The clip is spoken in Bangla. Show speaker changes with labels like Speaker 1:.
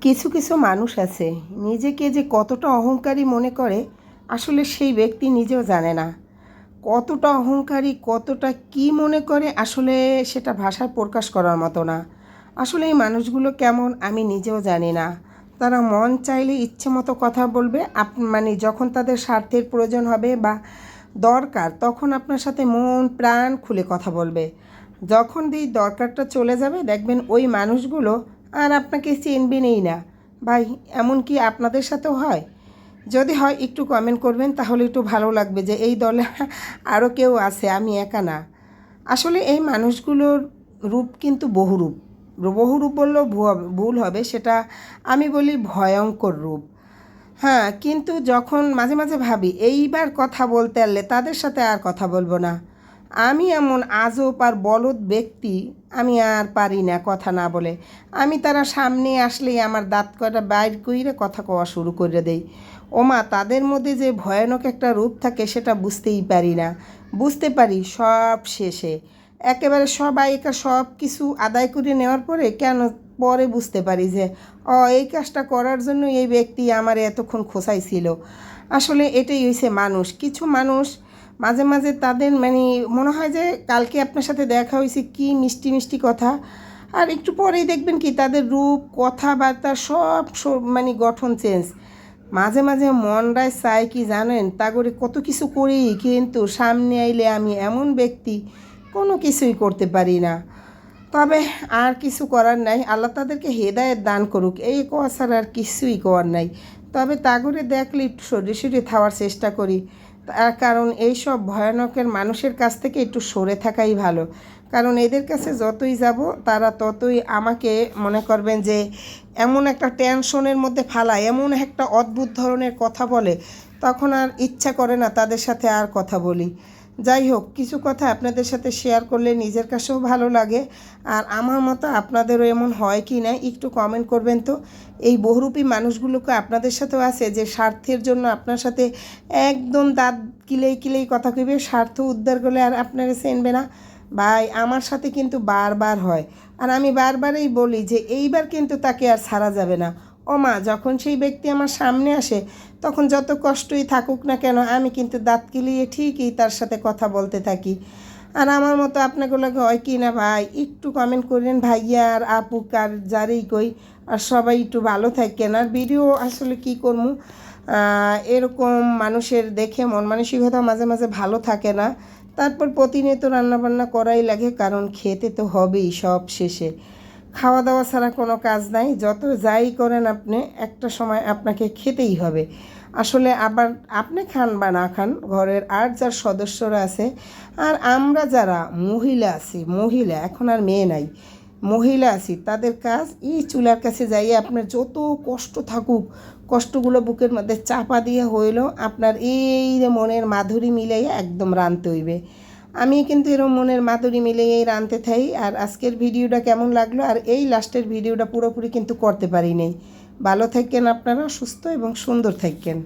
Speaker 1: কিছু কিছু মানুষ আছে, নিজেকে যে কতটা অহংকারী মনে করে, আসলে সেই ব্যক্তি নিজেও জানে না। কতটা অহংকারী, কতটা কি মনে করে, আসলে সেটা ভাষায় প্রকাশ করার মতো না। আসলে এই মানুষগুলো কেমন আমি নিজেও জানি না। তারা মন চাইলে ইচ্ছে মতো কথা বলবে, আপ মানে যখন তাদের স্বার্থের প্রয়োজন হবে বা দরকার, তখন আপনার সাথে মন, প্রাণ খুলে কথা বলবে। যখন এই দরকারটা চলে যাবে, দেখবেন ওই মানুষগুলো আর আপনাকে চিনবেনই না। ভাই, এমন কি আপনাদের সাথেও হয়? যদি হয়, একটু কমেন্ট করবেন, তাহলে একটু ভালো লাগবে যে এই দলে আরও কেউ আছে, আমি একা না। আসলে এই মানুষগুলোর রূপ কিন্তু বহুরূপ। বহুরূপ বললেও ভুল হবে, সেটা আমি বলি ভয়ঙ্কর রূপ। হ্যাঁ কিন্তু যখন মাঝে মাঝে ভাবি, এইবার কথা বলতে আনলে তাদের সাথে আর কথা বলব না। আমি এমন আজব আর বলদ ব্যক্তি, আমি আর পারি না কথা না বলে। আমি তারা সামনে আসলেই আমার দাঁত কয়টা বাইর কইরে কথা কওয়া শুরু করে দেই। ওমা, তাদের মধ্যে যে ভয়ানক একটা রূপ থাকে সেটা বুঝতেই পারি না। বুঝতে পারি সব শেষে। একেবারে সবাইকে সব কিছু আদায় করে নেওয়ার পরে কেন পরে বুঝতে পারি যে, অ, এই কাজটা করার জন্য এই ব্যক্তি আমার এতক্ষণ খোঁচাইছিল আসলে এটাই হয়েছে মানুষ। কিছু মানুষ মাঝে মাঝে তাদের মানে মনে হয় যে কালকে আপনার সাথে দেখা হয়েছে কি মিষ্টি মিষ্টি কথা। আর একটু পরেই দেখবেন কি তাদের রূপ, কথাবার্তা সব মানে গঠন চেঞ্জ মাঝে মাঝে মনটায় চাই কি জানেন, তা করে কত কিছু করি কিন্তু সামনে আইলে আমি এমন ব্যক্তি, কোনো কিছুই করতে পারি না। তবে আর কিছু করার নাই, আল্লাহ তাদেরকে হেদায়েত দান করুক, এই কোয়া আর কিছুই করার নাই। তবে তা করে দেখলে একটু সরে সরে থাওয়ার চেষ্টা করি। কারণ এই সব ভয়ানকের মানুষের কাছ থেকে একটু সরে থাকাই ভালো। কারণ এদের কাছে যতই যাব, তারা ততই আমাকে মনে করবেন যে এমন একটা টেনশনের মধ্যে ফালায়, এমন একটা অদ্ভুত ধরনের কথা বলে, তখন আর ইচ্ছা করে না তাদের সাথে আর কথা বলি। যাই হোক, কিছু কথা আপনাদের সাথে শেয়ার করলে নিজের কাছেও ভালো লাগে। আর আমার মতো আপনাদেরও এমন হয় কি না, একটু কমেন্ট করবেন তো। এই বহুরূপী মানুষগুলোকে আপনাদের সাথেও আছে যে স্বার্থের জন্য আপনার সাথে একদম দাঁত কিলেই কিলেই কথা কইবে, স্বার্থ উদ্ধার করলে আর আপনারা চেনবে না। ভাই, আমার সাথে কিন্তু বারবার হয়। আর আমি বারবারই বলি যে এইবার কিন্তু তাকে আর ছাড়া যাবে না। ও মা, যখন সেই ব্যক্তি আমার সামনে আসে, তখন যত কষ্টই থাকুক না কেন, আমি কিন্তু দাঁত কিলিয়ে ঠিকই তার সাথে কথা বলতে থাকি। আর আমার মতো আপনাগুলোকে হয় কি না ভাই, একটু কমেন্ট করেন ভাইয়া আর আপু, কার যারেই কই, আর সবাই একটু ভালো থাকেন। আর ভিডিও আসলে কি করব? এরকম মানুষের দেখে মন মানসিকতা মাঝে মাঝে ভালো থাকে না। তারপর প্রতিনিয়ত রান্নাবান্না করাই লাগে, কারণ খেতে তো হবেই সব শেষে। খাওয়া দাওয়া ছাড়া কোনো কাজ নাই, যত যাই করেন আপনি, একটা সময় আপনাকে খেতেই হবে। আসলে আবার আপনি খান বা না খান, ঘরের আর যার সদস্যরা আছে, আর আমরা যারা মহিলা আছি, মহিলা, এখন আর মেয়ে নাই, মহিলা আছি, তাদের কাজ এই চুলার কাছে যাইয়ে আপনার যত কষ্ট থাকুক, কষ্টগুলো বুকের মধ্যে চাপা দিয়ে হইলেও আপনার এই মনের মাধুরী মিলাইয়া একদম রানতে হইবে। আমি কিন্তু এরম মনের মাধুরী মিলিয়েই রানতে থাই, আর আজকের ভিডিওটা কেমন লাগল, আর এই লাস্টের ভিডিওটা পুরোপুরি কিন্তু করতে পারি নাই ভালো থাকেন আপনারা, সুস্থ এবং সুন্দর থাকেন